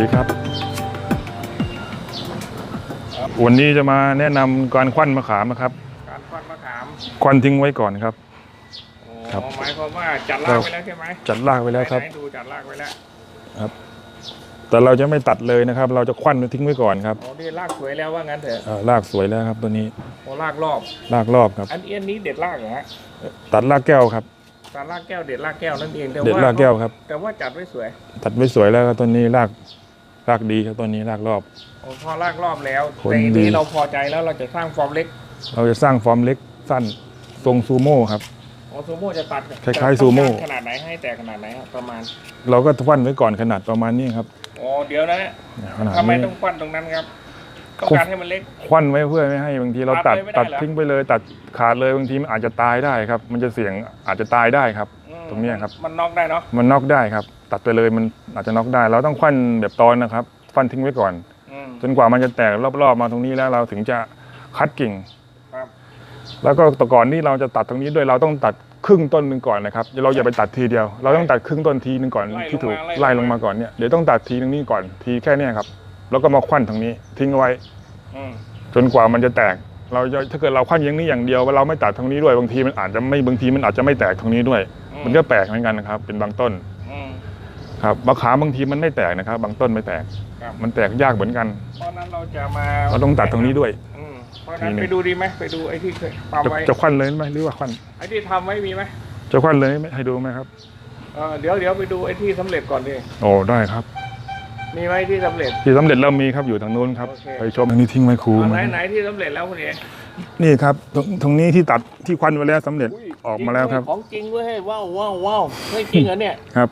ดีครับ วันนี้จะมาแนะนำการควันมะขามนะครับ การควันมะขามควันทิ้งไว้ก่อนครับโอ้ครับ หมายความว่าจัดรากไว้แล้วใช่ไหมจัดรากไว้แล้วครับ ไหนๆดูจัดรากไว้แล้วแต่เราจะไม่ตัดเลยนะครับ เราจะควันทิ้งไว้ก่อนครับโอ้นี่รากสวยแล้วว่างั้นเถอะอ่ารากสวยแล้วครับ ตัวนี้โอ้รากรอบ รากรอบครับ อันนี้อันนี้เด็ดรากเหรอฮะตัดรากแก้วครับตารรากแก้วเด็ดรากแก้วนั่นเองแต่เด็ดว่ารากแก้วครับ แต่ว่าจัดไว้สวย ตัดไว้สวยแล้วครับตัวนี้ราก รากดีครับตัวนี้รากรอบโอ้พอรากรอบแล้วผลแต่อันดีนี้เราพอใจแล้วเราจะสร้างฟอร์มเล็กเราจะสร้างฟอร์มเล็กสั้นทรงซูโม่ครับโอ้ซูโม่จะตัดคล้ายๆจะซูโม่ต้องการขนาดไหนให้แต่ขนาดไหนครับประมาณเราก็ควันไว้ก่อนขนาดประมาณนี้ครับโอ้เดี๋ยวนะขนาดทำไมนี้ ต้องควันตรงนั้นครับต้องการให้มันเล็ก ควันไว้เพื่อไม่ให้บางทีเราตัตัดดเลยไม่ได้ตัดเหรอ ทิ้งไปเลย ตัดขาดเลยบางทีมันอาจจะตายได้ครับ มันจะเสี่ยงอาจจะตายได้ครับอืม ตรงเนี้ยครับ มันนอกได้เนาะมันน็อกได้ครับ ตัดไปเลยมันอาจจะน็อกได้ เราต้องควันแบบตอนนะครับควันทิ้งไว้ก่อน อืมจนกว่ามันจะแตกรอบๆมาตรงนี้แล้วเราถึงจะคัดกิ่ง ครับแล้วก็แตก่อนที่เราจะตัดตรงนี้ด้วยเราต้องตัดครึ่งต้นหนึ่งก่อนนะครับเราอย่าไปตัดทีเดียว เราต้องตัดครึ่งต้นทีหนึงก่อนไล่ลงมาที่ถูกไล่ไล่ลลงงมามาก่อนเนี่ยเดี๋ยวต้องตัดทีนึงนี่ก่อนทีแค่เนี้ยครับ แล้วก็มาควันตรงนี้ทิ้งเอาไว้ อืมจนกว่ามันจะแตก เราจะถ้าเกิดเราควันอย่างนี้อย่างเดียวเราไม่ตัดตรงนี้ด้วยบางทีมันอาจจะไม่บางทีมันอาจจะไม่แตกตรงนี้ด้วย มันก็แปลกเหมือนกันนะครับ เป็นบางต้นอืม ครับมะขามบางทีมันไม่แตกนะครับ บางต้นไม่แตก ครับ มันแตกยากเหมือนกัน เพราะนั้นเราจะมาเราต้องตัดตรงนี้ด้วย อืมเพราะฉะนั้นทีหนึ่งไปดูดีไหมไปดูไอ้ที่เคยทำจะไว้จะควันเลยไหมหรือว่าควันไอ้ที่ทำไว้มีไหมจะควันเลยไหมให้ดูไหมครับเออเดี๋ยวเดี๋ยวไปดูไอ้ที่สำเร็จก่อนดิโอ้ได้ครับ มีไหมที่สำเร็จ ที่สำเร็จเรามีครับอยู่ทางนู้นครับโอเค ไปชมทางนี้ทิ้งไว้ครูเอาไหนมาไหนที่สำเร็จแล้วคุณเอ๋นี่ครับตรงตรงนี้ที่ตัดที่ควันไว้แล้วสำเร็จอ อกมาแล้วครับ ของจริงเว้ยว้าวว้าวว้าวเฮ้ยจริงเหรอเนี่ยครับ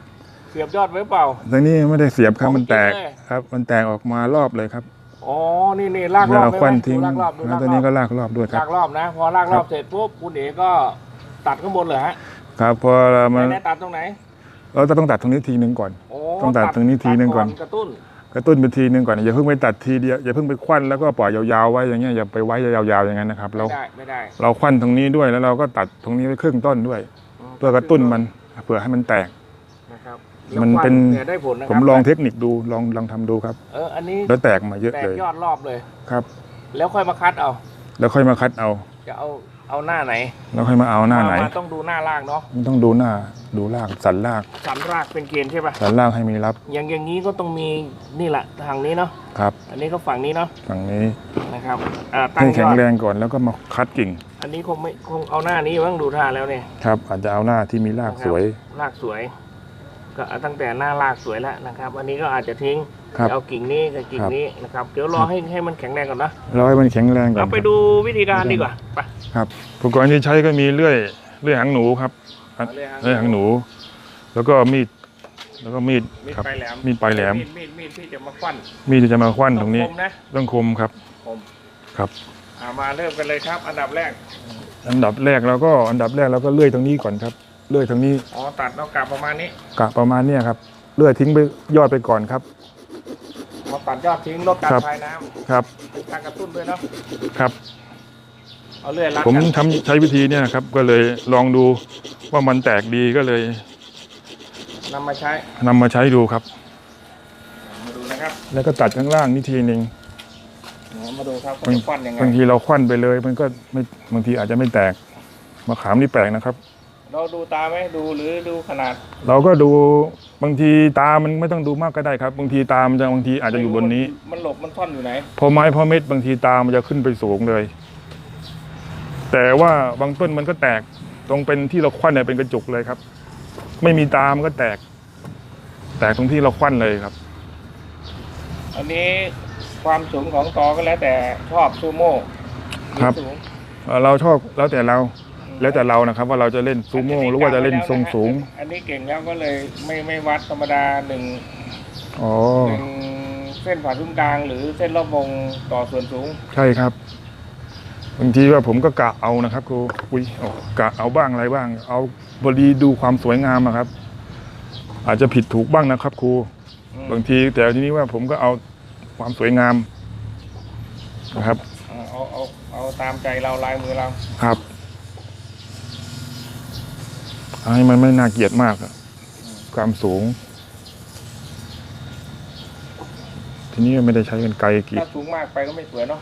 เสียบยอดไว้เปล่าตรงนี้ไม่ได้เสียบครับมันแตกของจริงเลยครับ มันแตกออกมารอบเลยครับอ๋อนี่นี่ลากรเวอบลาได้ควันไหมทิ้งดูลากรอบดูแล้ลาวกตัวรนี้อบก็ลากรอบด้วยครับลากรอบนะ พอลากรอบครับเสร็จปุ๊บคุณเอ๋ก็ตัดข้างบนเลยฮะครับพอเราไหนมันไหนตัดตรงไหนเราจะต้องตัดตรงนี้ทีหนึ่งก่อนโอ้ต้องตัดตรงนี้ทีนึงก่อนกระตุ้น กระตุ้นไปทีหนึ่งก่อนอย่าเพิ่งไปตัดทีเดียวอย่าเพิ่งไปควันแล้วก็ปล่อยยาวๆไว้อย่างเงี้ยอย่าไปไว้ยาวๆอย่างนั้นนะครับ เราไม่ได้ไม่ได้เราควันตรงนี้ด้วยแล้วเราก็ตัดตรงนี้ไว้ครึ่งต้นด้วย เพื่อกระตุ้นมันเพื่อให้มันแตกนะครับมันเป็นดี๋ยวได้ผลนะคผรับมลองเทคนิคดูลองลองทำดูครับเอออันนี้แล้วแตกมาเยอะแตเลกยยอดรอบเลยครับ แล้วค่อยมาคัดเอา แล้วค่อยมาคัดเอา จะเอาเอาหน้าไหนแล้วค่อยมาเอาหน้าไหน มต้องดูหน้าลากเนาะมันต้องดูหน้าดูรากสันรากสันรากเป็นเกณฑ์ใช่ปะสันรากให้มีรับอย่างอย่างนี้ก็ต้องมีนี่แหละทางนี้เนาะครับ อันนี้ก็ฝั่งนี้เนาะฝั่งนี้นะครับอ่าตั้ให้งยแข็งอดแรงก่อนแล้วก็มาคัดกิ่งอันนี้คงไม่คงเอาหน้านี้บ้างดูท่าแล้วเนี่ย ครับ อาจจะเอาหน้าที่มีรากสวย รากสวย ก็เอาตั้งแต่หน้ารากสวยแล้วนะครับ อันนี้ก็อาจจะทิ้ง ครับเอากิ่งนี้กับกิ่งนี้นะครับเดี๋ยวรอให้ให้มันแข็งแรงก่อนนะเราให้มันแข็งแรงก่อนเราไปดูวิธีการดีกว่าไป ครับอุปกรณ์ที่ใช้ก็มีเลื่อยเลื่อยหางหนูครับเลื่อยหางหนูเลื่อยหางหนู แล้วก็มีดแล้วก็มีดมีดครับ ปลายแหลมมีดปลายแหลม มีดมีดมีดที่จะมาควันมีดที่จะมาควันตรงนี้ คมนะต้องคมครับคมครับ อ่ามาเริ่มกันเลยครับ อันดับแรกอันดับแรกเราก็อันดับแรกเราก็เลื่อยตรงนี้ก่อนครับ เลื่อยตรงนี้อ๋อตัดเรากลับประมาณนี้กะประมาณเนี้ยครับ เลื่อยทิ้งไปยอดไปก่อนครับมา ตัดยอดทิ้งลดการครับคายน้ำครับเป็นการกระตุ้นด้วยเนาะครับ เอาเลื่อยรัดผมกันทำใช้วิธีเนี่ยครับ ก็เลยลองดูว่ามันแตกดีก็เลยนำมาใช้นำมาใช้ดูครับ มาดูนะครับแล้วก็ตัดข้างล่างนิทีหนึ่งมาดูครับเขาบางจะควันยังไงบางทีเราควันไปเลย มันก็ไม่บางทีอาจจะไม่แตกมะขามนี่แปลกนะครับ เราดูตาไหมดูหรือดูขนาด เราก็ดูบางทีตามันไม่ต้องดูมากก็ได้ครับ บางทีตามันจะบางทีอาจจะอยู่บนนี้ มันหลบมันท่อนอยู่ไหน พอไม้พอเม็ดบางทีตามันจะขึ้นไปสูงเลย แต่ว่าบางต้นมันก็แตกตรงเป็นที่เราควันเนี่ยเป็นกระจุกเลยครับ ไม่มีตามันก็แตก แตกตรงที่เราควันเลยครับ อันนี้ความสูงของตอก็แล้วแต่ชอบซูโม่ครับ สูง เอ่อเราชอบแล้วแต่เรา แล้วแต่เรานะครับ ว่าเราจะเล่นซูโม่หรือว่าจะเล่นทรงสูง อันนี้เก่งแล้วก็เลยไม่ไม่วัดธรรมดาหนึ่งอ๋อหนึ่งเส้นผ่าศูนย์กลาง หรือเส้นรอบวงต่อส่วนสูง ใช่ครับบางทีว่าผมก็กะเอานะครับครูอุ้ยโอ้กะเอาบ้างอะไรบ้าง เอาพอดีดูความสวยงามอะครับ อาจจะผิดถูกบ้างนะครับครูอืมบางทีแต่ทีนี้ว่าผมก็เอาความสวยงามนะครับเอาเอาเอาเอาตามใจเราลายมือเราครับเอา ให้มันไม่น่าเกลียดมากอะความสูง ทีนี้ไม่ได้ใช้กันไกลกรีดถ้าสูงมากไปก็ไม่สวยเนาะ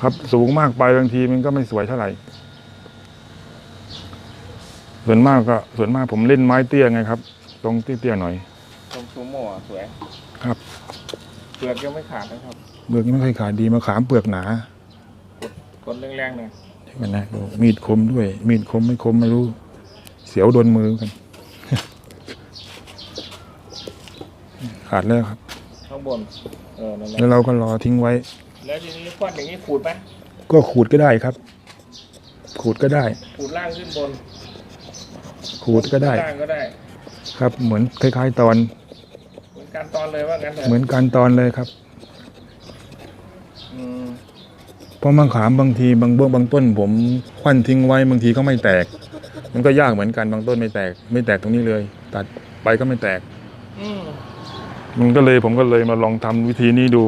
ครับ สูงมากไปบางทีมันก็ไม่สวยเท่าไหร่ ส่วนมากก็ส่วนมากผมเล่นไม้เตี้ยไงครับ ตรงเตี้ยๆหน่อย ตรงซูโม่อะสวย ครับเปลือกยังไม่ขาดนะครับเปลือกไม่ค่อยขาดดีมะขามเปลือกหนากดแรงๆหน่อยใช่ไหมนะดูมีดคมด้วย มีดคมไม่คมไม่รู้เสียวโดนมือกันขาดแล้วครับ ข้างบน เออนั่นแหละแล้วเราก็รอทิ้งไว้ แล้วทีนี้ควันอย่างนี้ขูดไหมก็ขูดก็ได้ครับ ขูดก็ได้ ขูดล่างขึ้นบนขูดก็ได้ ล่างก็ได้ ครับ เหมือนคล้าย ๆ ตอน เหมือนการตอนเลยว่างั้นเถอะเหมือนการตอนเลยครับ อืมเพราะมะขามบางทีบางเบื้องบางต้น ผมควันทิ้งไว้บางทีก็ไม่แตก มันก็ยากเหมือนกันบางต้นไม่แตก ไม่แตกตรงนี้เลย ตัดไปก็ไม่แตก อืมมันก็เลยผมก็เลยมาลองทำวิธีนี้ดู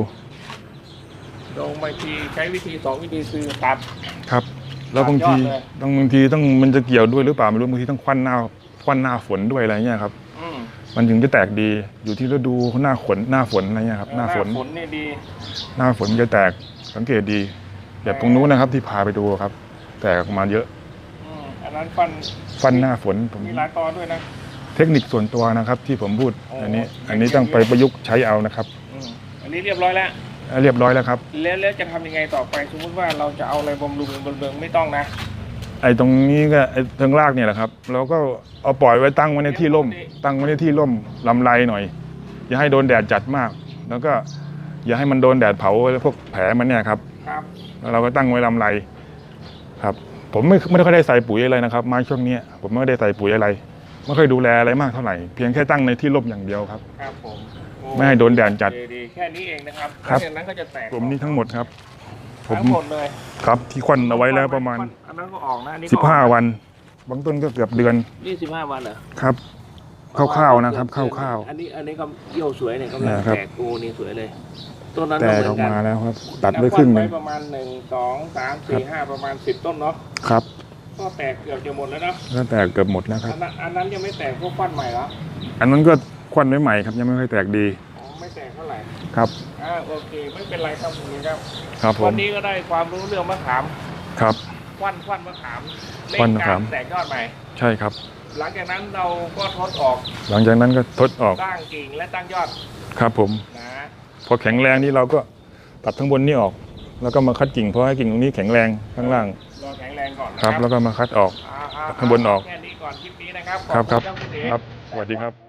ลงบางทีใช้วิธีสองวิธีคือตัด ครับ แล้วบางทีตัดยอดเลย ต้องบางทีต้องมันจะเกี่ยวด้วยหรือเปล่าไม่รู้บางทีต้องควันหน้าควันหน้าฝนด้วยอะไรเงี้ยครับ อืมมันถึงจะแตกดีอยู่ที่ฤดูหน้าฝนหน้าฝนอะไรเงี้ยครับหน้าฝนฝนนี่ดี หน้าฝนมันจะแตกสังเกตดี แบบตรงนู้นนะครับที่พาไปดูครับ แตกออกมาเยอะ อืมอันนั้นฟันฟันหน้าฝนผมมีหลายตอนด้วยนะ เทคนิคส่วนตัวนะครับที่ผมพูดอ๋ออัอันนี้อันนี้ต้องไปประยุกต์ใช้เอานะครับอืมอันนี้เรียบร้อยแล้วเรียบร้อยแล้วครับ แล้วแล้วจะทำยังไงต่อไปสมมติว่าเราจะเอาอะไรบำรุงบำรุงไม่ต้องนะ ไอ้ตรงนี้ก็ไอ้ทางรากเนี่ยแหละครับ เราก็เอาปล่อยไว้ตั้งไว้ในที่ร่ม ตั้งไว้ในที่ร่มลำไรหน่อย อย่าให้โดนแดดจัดมาก แล้วก็อย่าให้มันโดนแดดเผาพวกแผลมันเนี่ยครับครับแล้วเราก็ตั้งไว้ลำไรครับ ผมไม่ไม่ค่อยได้ใส่ปุ๋ยอะไรนะครับไม้ช่วงเนี้ยผมไม่ได้ใส่ปุ๋ยอะไร ไม่ค่อยดูแลอะไรมากเท่าไหร่ เพียงแค่ตั้งในที่ร่มอย่างเดียวครับ ครับผมโอ้ไม่ให้โดนแดดจัดดีๆแค่นี้เองนะครับครับหลังจากนั้นก็จะแตกผมนี่ทั้งหมดครับ ผมทั้งหมดเลยครับที่ควันเอาไว้แล้วประมาณอันนั้นก็ออกนะอันนี้ก็ออก15วันบางต้นก็เกือบเดือนนี่สิบห้าวันเหรอครับคร่าวๆนะครับคร่าวอันนี้อันนี้ก็เยี่ยวสวยเนี่ยกำลังนะครับแตกโอ้นี่สวยเลย ต้นนั้นๆแตกออกมาแล้วครับ ตัดไว้ครึ่งหนึ่งไว้ประมาณหนึ่งสองสามสี่ห้าประมาณสิบต้นเนาะครับ ก็แตกเกือบจะหมดแล้วเนาะก็แตกเกือบหมดแล้วครับอันนั้นอันนั้นยังไม่แตกพวกควันใหม่เหรออันนั้นก็ควันไว้ใหม่ครับ ยังไม่ค่อยแตกดีอ๋อไม่แตกเท่าไหร่ครับอ่าโอเคไม่เป็นไรครับคุณครับ ครับผวัมนนี้ก็ได้ความรู้เรื่องมะขามครับควันควันมะขามเร่ควันงมะกาขารมแตกยอดใหม่ ใช่ครับ หลังจากนั้นเราก็ทดออก หลังจากนั้นก็ทดออกตั้งกิ่งและตั้งยอด ครับผมนะ พอแข็งแรงนี่เราก็ตัดข้างบนนี่ออก แล้วก็มาคัดกิ่งเพราะให้กิ่งตรงนี้แข็งแรงข้างล่างรอแข็งแรงก่อนนะครับ แล้วก็มาคัดออกอ่าอ่ข้างบนออก แค่นี้ก่อนคลิปนี้นะครับครับขอณครับณเอ๋ครับสวัสดีครับ